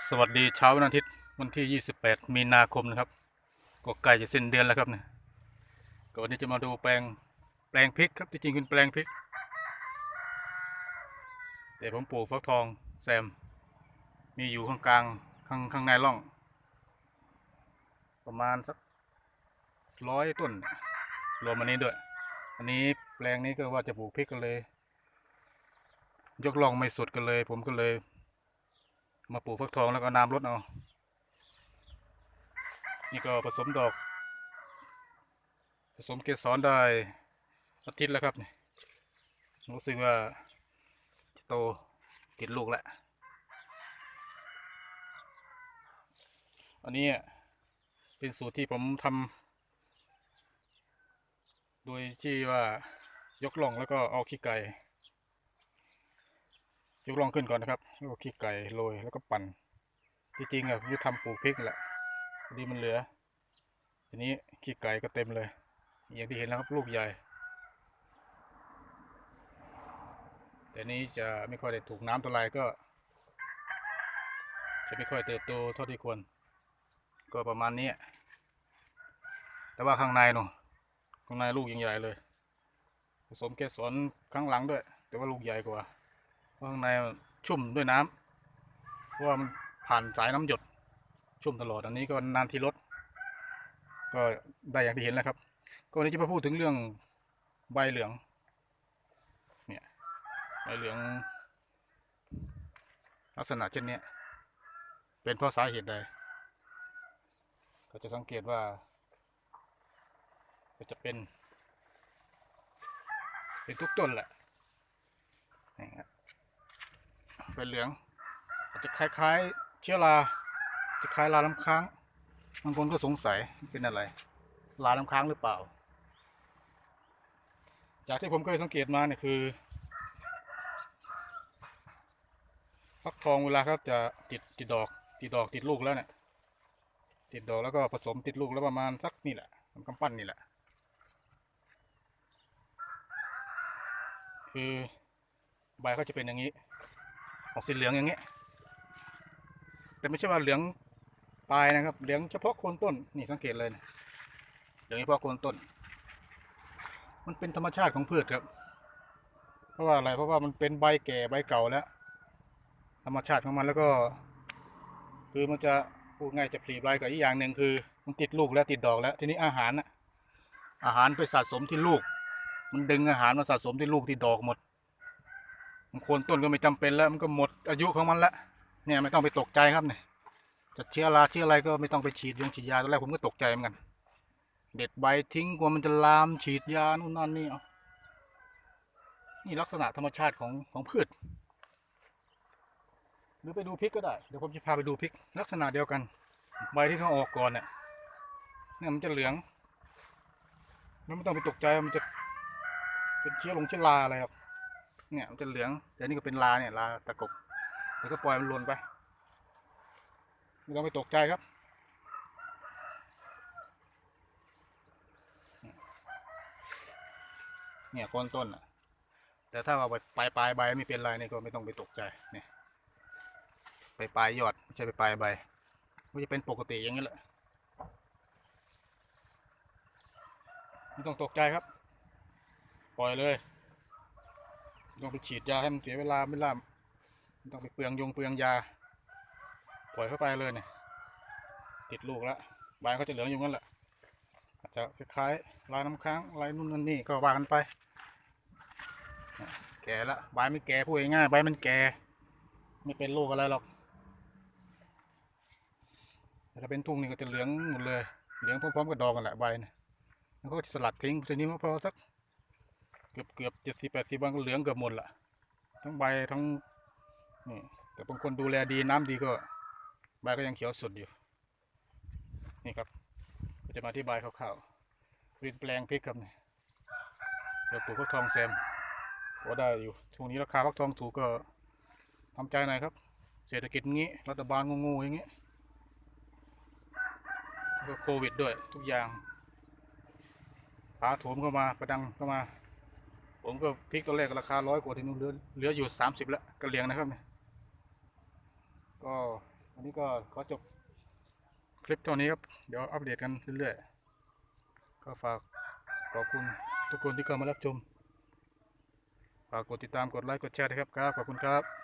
สวัสดีเช้าวันอาทิตย์วันที่ 28 มีนาคมนะครับ ก็ใกล้จะสิ้นเดือนแล้วครับเนี่ยก็วันนี้จะมาดูแปลงแปลงพริกครับที่จริงเป็นแปลงพริก แต่ผมปลูกฟักทองแซม มีอยู่ข้างกลางข้างข้างในร่อง ประมาณสักร้อยต้น รวมอันนี้ด้วย อันนี้แปลงนี้ก็ว่าจะปลูกพริกกันเลย ยกล่องไม่สุดกันเลย ผมก็เลย มาปลูกฟักทองแล้วก็น้ำรดเอา นี่ก็ผสมดอก ผสมเกสรได้อาทิตย์แล้วครับนี่รู้สึกว่าจะโตติดลูกแล้ว อันนี้เป็นสูตรที่ผมทำโดยที่ว่ายกล่องแล้วก็เอาขี้ไก่ ยกล่องขึ้นก่อนนะครับแล้วก็ขี้ไก่โรยแล้วก็ปั่นที่จริงอะผมจะทำปลูกพริกแหละดีมันเหลือ ทีนี้ขี้ไก่ก็เต็มเลย อย่างที่เห็นแล้วครับลูกใหญ่ แต่นี้จะไม่ค่อยได้ถูกน้ำตัวไรก็ จะไม่ค่อยเติบโตเท่าที่ควร ก็ประมาณนี้ แต่ว่าข้างในเนาะข้างในลูกยังใหญ่เลย ผสมเกสรข้างหลังด้วย แต่ว่าลูกใหญ่กว่า ข้างในชุ่มด้วยน้ำเพราะว่ามันผ่านสายน้ำหยดชุ่มตลอดอันนี้ก็นานทีลดก็ได้อย่างที่เห็นแล้วครับ ก็วันนี้จะมาพูดถึงเรื่องใบเหลืองเนี่ยใบเหลือง ลักษณะเช่นเนี้ยเป็นเพราะสาเหตุใดก็จะสังเกตว่า ก็จะเป็น เป็นทุกต้นแหละนี่ครับ เป็นเหลือง อาจจะคล้ายๆ เชื้อราจะคล้ายราน้ำค้างบางคนก็สงสัยเป็นอะไรราน้ำค้างหรือเปล่า จากที่ผมเคยสังเกตมาเนี่ยคือฟักทองเวลาเขาจะติดติดดอก ติดดอกติดลูกแล้วเนี่ย ติดดอกแล้วก็ผสมติดลูกแล้วประมาณสักนี่แหละมันกำปั้นนี่แหละ คือใบเขาจะเป็นอย่างนี้ ออกสีเหลืองอย่างนี้ยแต่ไม่ใช่ว่าเหลืองปลายนะครับ เหลืองเฉพาะโคนต้นนี่สังเกตเลยนะเหลืองเฉพาะโคนต้น มันเป็นธรรมชาติของพืชครับ เพราะว่าอะไรเพราะว่ามันเป็นใบแก่ใบเก่าแล้ว ธรรมชาติของมันแล้วก็ คือมันจะพูดง่ายจะผลิใบกับอีกอย่างหนึ่งคือ มันติดลูกแล้วติดดอกแล้ว ทีนี้อาหารนะอาหารไปสะสมที่ลูก มันดึงอาหารมาสะสมที่ลูกที่ดอกหมด โคนต้นก็ไม่จำเป็นแล้วมันก็หมดอายุของมันแล้วเนี่ยไม่ต้องไปตกใจครับเนี่ยจะเชื้อราเชื้ออะไรก็ไม่ต้องไปฉีดยงฉีดยาตอนแรกผมก็ตกใจเหมือนกัน เด็ดใบทิ้งกลัวมันจะลามฉีดยานู่นนั่นนี่เอานี่ลักษณะธรรมชาติของของพืช หรือไปดูพริกก็ได้เดี๋ยวผมจะพาไปดูพริก ลักษณะเดียวกัน ใบที่เขาออกก่อนเนี่ยเนี่ยมันจะเหลืองแล้วไม่ต้องไปตกใจมันจะเป็นเชื้อลงเชื้อราอะไรครับ เนี่ยมันจะเหลืองแต่นี่ก็เป็นลาเนี่ยลาตะกบแล้วก็ปล่อยมันหล่นไปไม่ต้องไปตกใจครับเนี่ยโคนต้นอะ แต่ถ้าว่าไปปลายปลายใบไม่เป็นไรนี่ก็ไม่ต้องไปตกใจเนี่ยไปปลายยอดไม่ใช่ไปปลายใบก็จะเป็นปกติอย่างนี้แหละไม่ต้องตกใจครับ ปล่อยเลย ต้องไปฉีดยาให้มันเสียเวลาไม่ล่ามต้องไปเปลืองยงเปลืองยา ปล่อยเข้าไปเลยเนี่ย ติดลูกแล้วใบเขาจะเหลืองอยู่งั้นแหละอาจจะคล้ายๆลายน้ำค้างลายนู่นนั่นนี่ก็ว่ากันไป แก่ละใบไม่แก่พูดง่ายๆใบมันแก่ ไม่เป็นโรคอะไรหรอกแต่ถ้าเป็นทุ่งนี่ก็จะเหลืองหมดเลย เหลืองพร้อมๆกับดอกกันแหละใบเนี่ยแล้วก็สลัดทิ้งทีนี้มันพอสัก เกือบเกือบเจ็ดสิบแปดสิบวันก็เหลืองเกือบหมดละทั้งใบทั้งนี่แต่บางคนดูแลดีน้ำดีก็ใบก็ยังเขียวสดอยู่ นี่ครับจะมาอธิบายคร่าวๆเป็นแปลงพริกครับเนี่ยเดี๋ยวปลูกฟักทองแซมก็ได้อยู่ช่วงนี้ราคาฟักทองถูกก็ทำใจหน่อยครับ เศรษฐกิจงี้รัฐบาลงูๆอย่างงี้แล้วก็โควิดด้วยทุกอย่างผาโถมเข้ามาประดังเข้ามา ผมก็พริกตัวแรกราคาร้อยกว่าที่นู้นเหลือเหลืออยู่สามสิบแล้วกระเลียงนะครับเนี่ยก็อันนี้ก็ขอจบคลิปเท่านี้ครับ เดี๋ยวอัปเดตกันเรื่อยๆ ก็ฝากขอบคุณทุกคนที่เข้ามารับชม ฝากกดติดตามกดไลค์กดแชร์ด้วยครับครับ ขอบคุณครับ